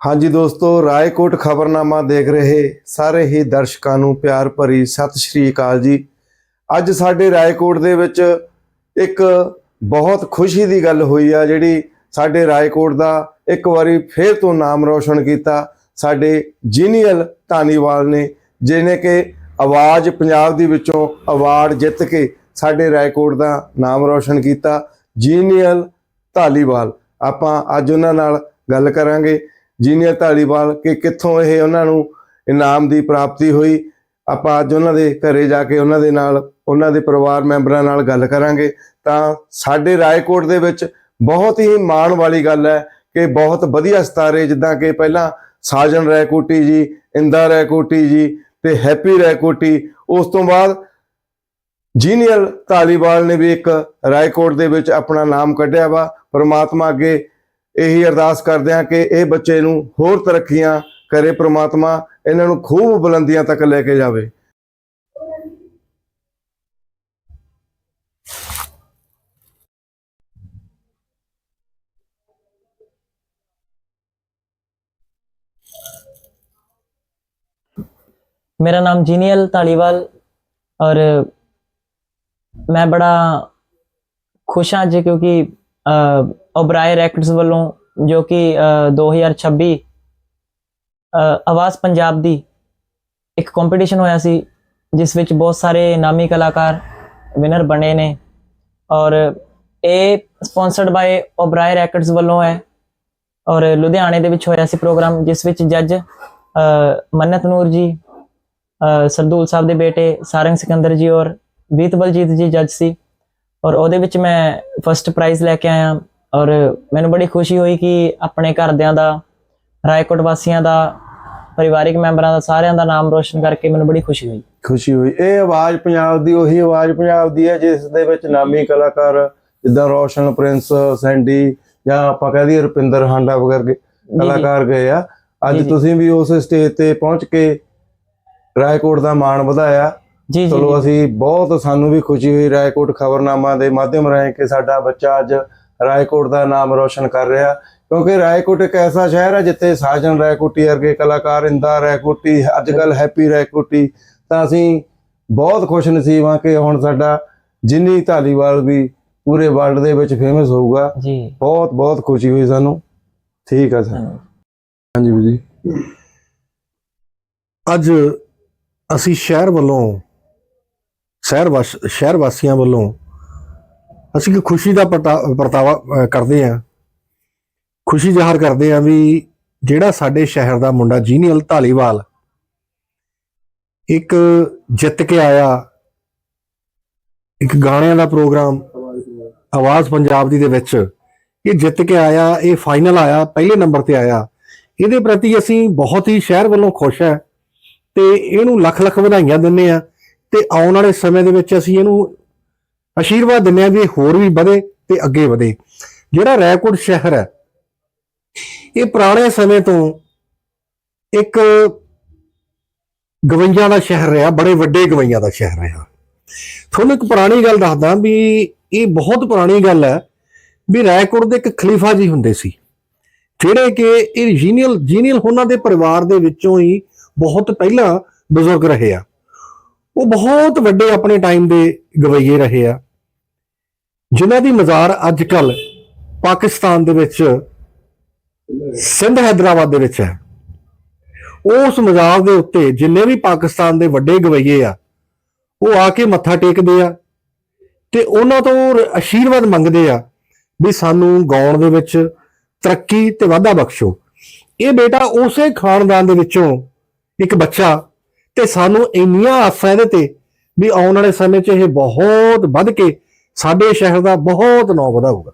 ਹਾਂਜੀ ਦੋਸਤੋ, ਰਾਏਕੋਟ ਖਬਰਨਾਮਾ ਦੇਖ ਰਹੇ ਸਾਰੇ ਹੀ ਦਰਸ਼ਕਾਂ ਨੂੰ ਪਿਆਰ ਭਰੀ ਸਤਿ ਸ਼੍ਰੀ ਅਕਾਲ ਜੀ। ਅੱਜ ਸਾਡੇ ਰਾਏਕੋਟ ਦੇ ਵਿੱਚ ਇੱਕ ਬਹੁਤ ਖੁਸ਼ੀ ਦੀ ਗੱਲ ਹੋਈ ਆ, ਜਿਹੜੀ ਸਾਡੇ ਰਾਏਕੋਟ ਦਾ ਇੱਕ ਵਾਰੀ ਫੇਰ ਤੋਂ ਨਾਮ ਰੋਸ਼ਨ ਕੀਤਾ ਸਾਡੇ ਜੀਨੀਅਲ ਧਾਨੀਵਾਲ ਨੇ, ਜਿਹਨੇ ਕਿ ਆਵਾਜ਼ ਪੰਜਾਬ ਦੀ ਵਿੱਚੋਂ ਅਵਾਰਡ ਜਿੱਤ ਕੇ ਸਾਡੇ ਰਾਏਕੋਟ ਦਾ ਨਾਮ ਰੋਸ਼ਨ ਕੀਤਾ, ਜੀਨੀਅਲ ਧਾਲੀਵਾਲ ਆਪਾਂ ਅੱਜ ਉਹਨਾਂ ਨਾਲ ਗੱਲ ਕਰਾਂਗੇ। ਜੀਨੀਅਰ ਧਾਲੀਵਾਲ ਕਿ ਕਿੱਥੋਂ ਇਹ ਉਹਨਾਂ ਨੂੰ ਇਨਾਮ ਦੀ ਪ੍ਰਾਪਤੀ ਹੋਈ। ਆਪਾਂ ਅੱਜ ਉਹਨਾਂ ਦੇ ਘਰੇ ਜਾ ਕੇ ਉਹਨਾਂ ਦੇ ਨਾਲ, ਉਹਨਾਂ ਦੇ ਪਰਿਵਾਰ ਮੈਂਬਰਾਂ ਨਾਲ ਗੱਲ ਕਰਾਂਗੇ। ਤਾਂ ਸਾਡੇ ਰਾਏਕੋਟ ਦੇ ਵਿੱਚ ਬਹੁਤ ਹੀ ਮਾਣ ਵਾਲੀ ਗੱਲ ਹੈ ਕਿ ਬਹੁਤ ਵਧੀਆ ਸਿਤਾਰੇ, ਜਿੱਦਾਂ ਕਿ ਪਹਿਲਾਂ ਸਾਜਨ ਰੈਕੋਟੀ ਜੀ, ਇੰਦਾ ਰੈਕੋਟੀ ਜੀ ਤੇ ਹੈਪੀ ਰੈਕੋਟੀ ਉਸ ਤੋਂ ਬਾਅਦ ਜੀਨੀਅਰ ਧਾਲੀਵਾਲ ਨੇ ਵੀ ਇੱਕ ਰਾਏਕੋਟ ਦੇ ਵਿੱਚ ਆਪਣਾ ਨਾਮ ਕੱਢਿਆ ਵਾ। ਪਰਮਾਤਮਾ ਅੱਗੇ ਇਹੀ ਅਰਦਾਸ ਕਰਦੇ ਹਾਂ ਕਿ ਇਹ ਬੱਚੇ ਨੂੰ ਹੋਰ ਤਰੱਕੀਆਂ ਕਰੇ ਪ੍ਰਮਾਤਮਾ ਇਹਨਾਂ ਨੂੰ ਖੂਬ ਬੁਲੰਦੀਆਂ ਤੱਕ ਲੈ ਕੇ ਜਾਵੇ मेरा नाम जीनियल तालीवाल और ਮੈਂ ਬੜਾ ਖੁਸ਼ ਹਾਂ ਜੀ ਕਿਉਂਕਿ ਓਬਰਾਏ ਰੈਕਟਸ ਵੱਲੋਂ ਜੋ ਕਿ ਅ, 2026 ਅ, ਆਵਾਜ਼ ਪੰਜਾਬ ਦੀ ਇੱਕ ਕੰਪੀਟੀਸ਼ਨ ਹੋਇਆ ਸੀ ਜਿਸ ਵਿੱਚ ਬਹੁਤ ਸਾਰੇ ਨਾਮੀ ਕਲਾਕਾਰ ਵਿਨਰ ਬਣੇ ਨੇ ਔਰ ਇਹ ਸਪਾਂਸਰਡ ਬਾਈ ਓਬਰਾਏ ਰੈਕਟਸ ਵੱਲੋਂ ਹੈ ਔਰ ਲੁਧਿਆਣੇ ਦੇ ਵਿੱਚ ਹੋਇਆ ਸੀ ਪ੍ਰੋਗਰਾਮ ਜਿਸ ਵਿੱਚ ਜੱਜ ਮੰਨਤ ਨੂਰ ਜੀ ਸਰਦੂਲ ਸਾਹਿਬ ਦੇ ਬੇਟੇ ਸਾਰੰਗ ਸਿਕੰਦਰ ਜੀ ਔਰ ਵੀਤ ਬਲਜੀਤ ਜੀ ਜੱਜ ਸੀ ਔਰ ਉਹਦੇ ਵਿੱਚ ਮੈਂ ਫਸਟ ਪ੍ਰਾਈਜ਼ ਲੈ ਕੇ ਆਇਆ। ਔਰ ਮੈਨੂੰ ਬੜੀ ਖੁਸ਼ੀ ਹੋਈ ਕਿ ਆਪਣੇ ਘਰਦਿਆਂ ਦਾ ਰਾਏਕੋਟ ਵਾਸੀਆਂ ਦਾ ਪਰਿਵਾਰਿਕ ਮੈਂਬਰਾਂ ਦਾ ਸਾਰਿਆਂ ਦਾ ਨਾਮ ਰੋਸ਼ਨ ਕਰਕੇ ਮੈਨੂੰ ਬੜੀ ਖੁਸ਼ੀ ਹੋਈ। ਖੁਸ਼ੀ ਹੋਈ। ਇਹ ਆਵਾਜ਼ ਪੰਜਾਬ ਦੀ ਉਹੀ ਆਵਾਜ਼ ਪੰਜਾਬ ਦੀ ਹੈ ਜਿਸ ਦੇ ਵਿੱਚ ਨਾਮੀ ਕਲਾਕਾਰ ਜਿੱਦਾਂ ਰੋਸ਼ਨ ਪ੍ਰਿੰਸ ਸੈਂਡੀ ਜਾਂ ਆਪਾਂ ਕਹਿ ਦਈਏ ਰੁਪਿੰਦਰ ਹਾਂਡਾ ਵਗੈਰੇ ਕਲਾਕਾਰ ਗਏ ਆ। ਅੱਜ। ਤੁਸੀਂ ਵੀ ਉਸ ਸਟੇਜ ਤੇ ਪਹੁੰਚ ਕੇ ਰਾਏਕੋਟ ਦਾ ਮਾਣ ਵਧਾਇਆ। ਜੀ ਜੀ ਚਲੋ ਅਸੀਂ ਬਹੁਤ ਸਾਨੂੰ ਵੀ ਖੁਸ਼ੀ ਹੋਈ ਰਾਏਕੋਟ ਖਬਰਨਾਮਾ ਦੇ ਮਾਧਿਅਮ ਰਾਹੀਂ ਕਿ ਸਾਡਾ ਬੱਚਾ ਅੱਜ ਰਾਏਕੋਟ ਦਾ ਨਾਮ ਰੋਸ਼ਨ ਕਰ ਰਿਹਾ ਕਿਉਂਕਿ ਰਾਏਕੋਟ ਇੱਕ ਐਸਾ ਸ਼ਹਿਰ ਹੈ ਜਿੱਥੇ ਸਾਜਨ ਰਾਏਕੋਟੀ ਵਰਗੇ ਕਲਾਕਾਰ ਇੰਦਾ ਰਾਏਕੋਟੀ ਅੱਜ ਕੱਲ ਹੈਪੀ ਰਾਏਕੋਟੀ ਤਾਂ ਅਸੀਂ ਬਹੁਤ ਖੁਸ਼ ਨਸੀਬ ਹਾਂ ਕਿ ਹੁਣ ਸਾਡਾ ਜਿੰਨੀ ਧਾਲੀਵਾਲ ਵੀ ਪੂਰੇ ਵਰਲਡ ਦੇ ਵਿੱਚ ਫੇਮਸ ਹੋਊਗਾ ਜੀ। ਬਹੁਤ ਬਹੁਤ ਖੁਸ਼ੀ ਹੋਈ ਸਾਨੂੰ। ਠੀਕ ਹੈ ਸਰ। ਹਾਂਜੀ ਵੀਰ ਜੀ। ਅੱਜ ਅਸੀਂ ਸ਼ਹਿਰ ਵੱਲੋਂ ਸ਼ਹਿਰ ਵਾਸ ਸ਼ਹਿਰ ਵਾਸੀਆਂ ਵੱਲੋਂ ਅਸੀਂ ਇੱਕ ਖੁਸ਼ੀ ਦਾ ਪ੍ਰਤਾ- ਪ੍ਰਗਟਾਵਾ ਕਰਦੇ ਹਾਂ। ਖੁਸ਼ੀ ਜ਼ਾਹਰ ਕਰਦੇ ਹਾਂ ਵੀ ਜਿਹੜਾ ਸਾਡੇ ਸ਼ਹਿਰ ਦਾ ਮੁੰਡਾ ਜੀਨੀਅਲ ਢਾਲੀਵਾਲ ਇੱਕ ਜਿੱਤ ਕੇ ਆਇਆ, ਇੱਕ ਗਾਣਿਆਂ ਦਾ ਪ੍ਰੋਗਰਾਮ, ਆਵਾਜ਼ ਪੰਜਾਬ ਦੀ ਦੇ ਵਿੱਚ, ਇਹ ਜਿੱਤ ਕੇ ਆਇਆ, ਇਹ ਫਾਈਨਲ ਆਇਆ, ਪਹਿਲੇ ਨੰਬਰ ਤੇ ਆਇਆ। ਇਹਦੇ ਪ੍ਰਤੀ ਅਸੀਂ ਬਹੁਤ ਹੀ ਸ਼ਹਿਰ ਵੱਲੋਂ ਖੁਸ਼ ਹੈ ਤੇ ਇਹਨੂੰ ਲੱਖ ਲੱਖ ਵਧਾਈਆਂ ਦਿੰਨੇ ਆ ਤੇ ਆਉਣ ਵਾਲੇ ਸਮੇਂ ਦੇ ਵਿੱਚ ਅਸੀਂ ਇਹਨੂੰ ਆਸ਼ੀਰਵਾਦ ਦਿੰਦੇ ਆ ਵੀ ਇਹ ਹੋਰ ਵੀ ਵਧੇ ਤੇ ਅੱਗੇ ਵਧੇ। ਜਿਹੜਾ ਰੈਕੋਰਡ ਸ਼ਹਿਰ ਹੈ, ਇਹ ਪੁਰਾਣੇ ਸਮੇਂ ਤੋਂ ਇੱਕ ਗਵਈਆਂ ਦਾ ਸ਼ਹਿਰ ਰਿਹਾ, ਬੜੇ ਵੱਡੇ ਗਵਈਆਂ ਦਾ ਸ਼ਹਿਰ ਰਿਹਾ। ਤੁਹਾਨੂੰ ਇੱਕ ਪੁਰਾਣੀ ਗੱਲ ਦੱਸਦਾ ਵੀ ਇਹ ਬਹੁਤ ਪੁਰਾਣੀ ਗੱਲ ਹੈ ਵੀ ਰਾਏਕੋਟ ਦੇ ਇੱਕ ਖਲੀਫਾ ਜੀ ਹੁੰਦੇ ਸੀ, ਜਿਹੜੇ ਕਿ ਇਹ ਜੀਨੀਅਲ ਜੀਨੀਅਲ ਉਹਨਾਂ ਦੇ ਪਰਿਵਾਰ ਦੇ ਵਿੱਚੋਂ ਹੀ ਬਹੁਤ ਪਹਿਲਾਂ ਬਜ਼ੁਰਗ ਰਹੇ ਆ। ਉਹ ਬਹੁਤ ਵੱਡੇ ਆਪਣੇ ਟਾਈਮ ਦੇ ਗਵਈਏ ਰਹੇ ਆ। ਜਿਨ੍ਹਾਂ ਦੀ ਮਜ਼ਾਰ ਅੱਜ ਕੱਲ ਪਾਕਿਸਤਾਨ ਦੇ ਵਿੱਚ, ਸਿੰਧ ਹੈਦਰਾਬਾਦ ਦੇ ਵਿੱਚ ਹੈ। ਉਸ ਮਜ਼ਾਰ ਦੇ ਉੱਤੇ ਜਿੰਨੇ ਵੀ ਪਾਕਿਸਤਾਨ ਦੇ ਵੱਡੇ ਗਵਈਏ ਆ, ਉਹ ਆ ਕੇ ਮੱਥਾ ਟੇਕਦੇ ਆ ਤੇ ਉਹਨਾਂ ਤੋਂ ਆਸ਼ੀਰਵਾਦ ਮੰਗਦੇ ਆ ਵੀ ਸਾਨੂੰ ਗਾਉਣ ਦੇ ਵਿੱਚ ਤਰੱਕੀ ਤੇ ਵਾਧਾ ਬਖਸ਼ੋ। ਇਹ ਬੇਟਾ ਉਸੇ ਖਾਨਦਾਨ ਦੇ ਵਿੱਚੋਂ ਇੱਕ ਬੱਚਾ ਤੇ ਸਾਨੂੰ ਇੰਨੀਆਂ ਆਸਾਂ ਇਹਦੇ ਤੇ ਵੀ ਆਉਣ ਵਾਲੇ ਸਮੇਂ 'ਚ ਇਹ ਬਹੁਤ ਵੱਧ ਕੇ ਸਾਡੇ ਸ਼ਹਿਰ ਦਾ ਬਹੁਤ ਨਾਂ ਵਧਾਊਗਾ।